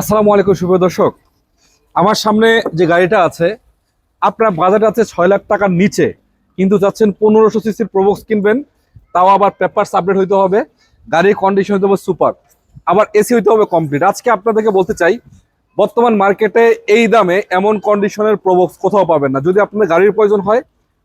আসসালামু আলাইকুম শুভ দর্শক। আমার সামনে যে গাড়িটা আছে, আপনার বাজারে আছে ছয় লাখ টাকার নিচে, কিন্তু যাচ্ছেন পনেরোশো সিসির প্রবক্স কিনবেন, তাও আবার পেপার আপডেট হইতে হবে, গাড়ির কন্ডিশন হইতে হবে সুপার আবার এসি হইতে হবে কমপ্লিট আজকে আপনাদেরকে বলতে চাই, বর্তমান মার্কেটে এই দামে এমন কন্ডিশনের প্রবক্স কোথাও পাবেন না। যদি আপনার গাড়ির প্রয়োজন হয়,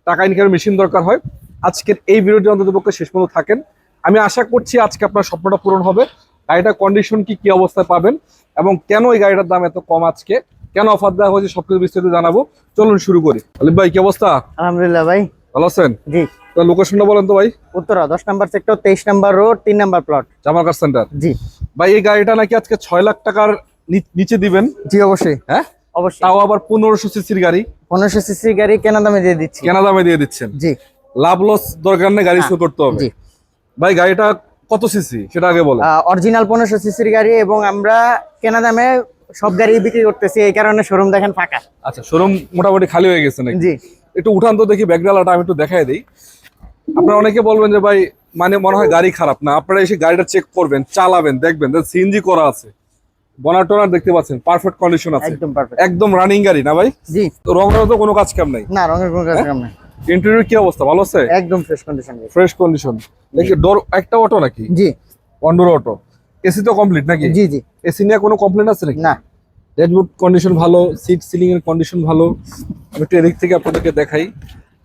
টাকা ইনকামের মেশিন দরকার হয়, আজকের এই ভিডিওটি অন্তত পক্ষে শেষ পর্যন্ত থাকেন। আমি আশা করছি আজকে আপনার স্বপ্নটা পূরণ হবে। গাড়িটার কন্ডিশন কি কি অবস্থায় পাবেন এবং কেন এই গাড়িটার দাম এত কম আজকে? কেন অফার দেওয়া হয়েছে সবকিছু বিস্তারিত জানাব। চলুন শুরু করি। আলিফ ভাই কি অবস্থা? আলহামদুলিল্লাহ ভাই। ভালো আছেন? জি। তো লোকেশনটা বলেন তো ভাই। উত্তরা দশ নাম্বার সেক্টর তেইশ নাম্বার রোড তিন নাম্বার প্লট জামাকার সেন্টার জি। ভাই এই গাড়িটা নাকি আজকে ছয় লাখ টাকার নিচে দিবেন? জি অবশ্যই। হ্যাঁ? অবশ্যই। তাও আবার পনেরোশো সিসির গাড়ি। পনেরোশো সিসি গাড়ি কেনা দামে দিয়ে দিচ্ছি। কেনা দামে দিয়ে দিচ্ছেন। জি। লাভ লস দরকার নেই গাড়ি শুরু করতে হবে। জি। ভাই গাড়িটা কত সিসি? সেটা আগে বলো। অরিজিনাল পনেরোশো সিসির গাড়ি এবং আমরা কেনা দামে সব গাড়ি বিক্রি করতেছি এই কারণে শোরুম দেখেন ফাঁকা। আচ্ছা শোরুম মোটামুটি খালি হয়ে গেছে নাকি? জি। একটু উঠান তো দেখি ব্যাকডালাটা আমি একটু দেখাই দিই। আপনারা অনেকে বলবেন যে ভাই মানে মনে হয় গাড়ি খারাপ না। আপনারা এসে গাড়িটা চেক করবেন চালাবেন দেখবেন। সিএনজি করা আছে। বনার টনার দেখতে পাচ্ছেন পারফেক্ট কন্ডিশন আছে। একদম পারফেক্ট একদম রানিং গাড়ি না ভাই? জি। রং তো কোনো কাজ কাম নাই? না রঙের কোনো কাজ কাম নাই। ইন্টেরিয়র কি অবস্থা? ভালো আছে? একদম ফ্রেশ কন্ডিশন ফ্রেশ কন্ডিশন দেখি ডোর একটা অটো নাকি? জি। ওয়ান্ডোর অটো এসি তো কমপ্লিট নাকি? জি জি। এসি নিয়ে কোনো কমপ্লেন আছে নাকি? না। ড্যাশবোর্ড কন্ডিশন ভালো সিট সিলিং এর কন্ডিশন ভালো। আমি একটু এদিক থেকে আপনাদেরকে দেখাই।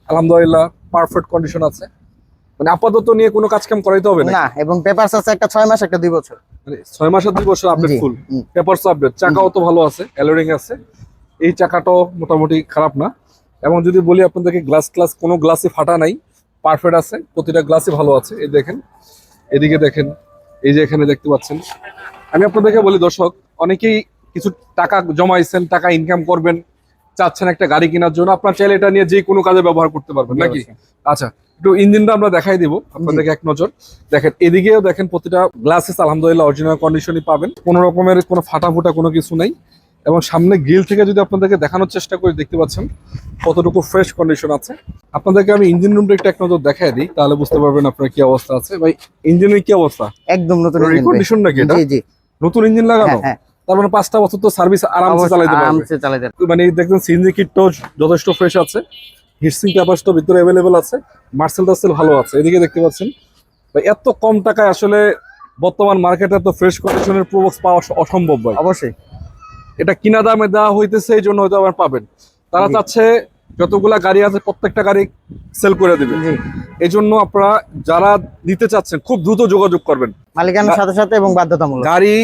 আলহামদুলিল্লাহ পারফেক্ট কন্ডিশন আছে। মানে আপাতত নিয়ে কোনো কাজ কাম করাইতে হবে না এবং পেপারস আছে একটা ছয় মাস একটা দুই বছর। মানে ছয় মাসের দুই বছর আপডেট ফুল। পেপারস আপডেট চাকাও তো ভালো আছে অ্যালোরিং আছে। এই চাকাটাও মোটামুটি খারাপ না। এবং যদি বলি আপনাদেরকে গ্লাস ক্লাস কোনো গ্লাসই ফাটা নাই পারফেক্ট আছে প্রতিটা গ্লাসই ভালো আছে। এই দেখেন এদিকে দেখেন এই যে এখানে দেখতে পাচ্ছেন। আমি আপনাদেরকে বলি দর্শক অনেকেই কিছু টাকা জমাইছেন টাকা ইনকাম করবেন চাচ্ছেন একটা গাড়ি কেনার জন্য আপনার চাইলে এটা নিয়ে যে কোনো কাজে ব্যবহার করতে পারবেন নাকি? আচ্ছা একটু ইঞ্জিনটা আমরা দেখাই দিব আপনাদেরকে এক নজর। দেখেন এদিকেও দেখেন প্রতিটা গ্লাসেস আলহামদুলিল্লাহ অরিজিনাল কন্ডিশনই পাবেন। কোনো রকমের কোনো ফাটা ফুটা কোনো কিছু নেই। এবং সামনে গ্রিল থেকে যদি আপনাদেরকে দেখানোর চেষ্টা করি দেখতে পাচ্ছেন কতটুকু ফ্রেশ কন্ডিশন আছে। আপনাদেরকে আমি ইঞ্জিন রুমটা একটু এক নজর দেখাই দিই তাহলে বুঝতে পারবেন আপনার কি অবস্থা আছে। ভাই ইঞ্জিনের কি অবস্থা? একদম নতুন। রিকন্ডিশন নাকি এটা? জি জি। নতুন ইঞ্জিন লাগানো? হ্যাঁ হ্যাঁ। তার মানে পাঁচটা বছর তো সার্ভিস আরামসে চালাইতে পারবে। মানে দেখবেন সিএনজি কিটটাও যথেষ্ট ফ্রেশ আছে। হিটসিং ক্যাপাসিটি ভিতরে অ্যাভেলেবেল আছে। মার্সেল টার্সেল ভালো আছে। এদিকে দেখতে পাচ্ছেন ভাই এত কম টাকায় আসলে বর্তমান মার্কেটে ফ্রেশ কন্ডিশনের প্রবক্স পাওয়া অসম্ভব ভাই। অবশ্যই। এটা কিনা দামে দেওয়া হইতেছে এই জন্য হয়তো আবার পাবেন। তারা চাচ্ছে যতগুলা গাড়ি আছে প্রত্যেকটা গাড়ি সেল করে দিবে। জি। এই জন্য আপনারা যারা নিতে চাচ্ছেন খুব দ্রুত যোগাযোগ করবেন। মালিকানার সাথে সাথে এবং বাধ্যতামূলক। গাড়ি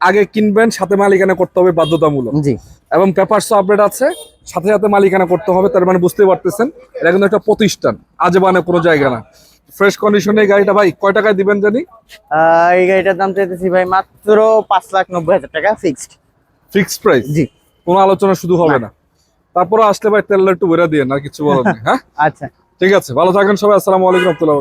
আগে কিনবেন সাথে মালিকানা করতে হবে বাধ্যতামূলক। জি। এবং পেপারস আপডেট আছে সাথে সাথে মালিকানা করতে হবে তার মানে বুঝতে পারতেছেন এটা কিন্তু একটা প্রতিষ্ঠান আজে বানে কোনো জায়গা না। ফ্রেশ কন্ডিশনে গাড়িটা ভাই কয় টাকায় দিবেন জানি? এই গাড়িটার দাম চাইতেছি ভাই মাত্র পাঁচ লাখ নব্বই হাজার টাকা ফিক্সড ফিক্সড প্রাইস? জি। কোনো আলোচনা শুধু হবে না। তারপরে আসলে ভাই তেলটা একটু বেড়া দিয়ে না কিছু বলার নেই হ্যাঁ? আচ্ছা। ঠিক আছে ভালো থাকেন সবাই আসসালামু আলাইকুম রহমতুল্লাহ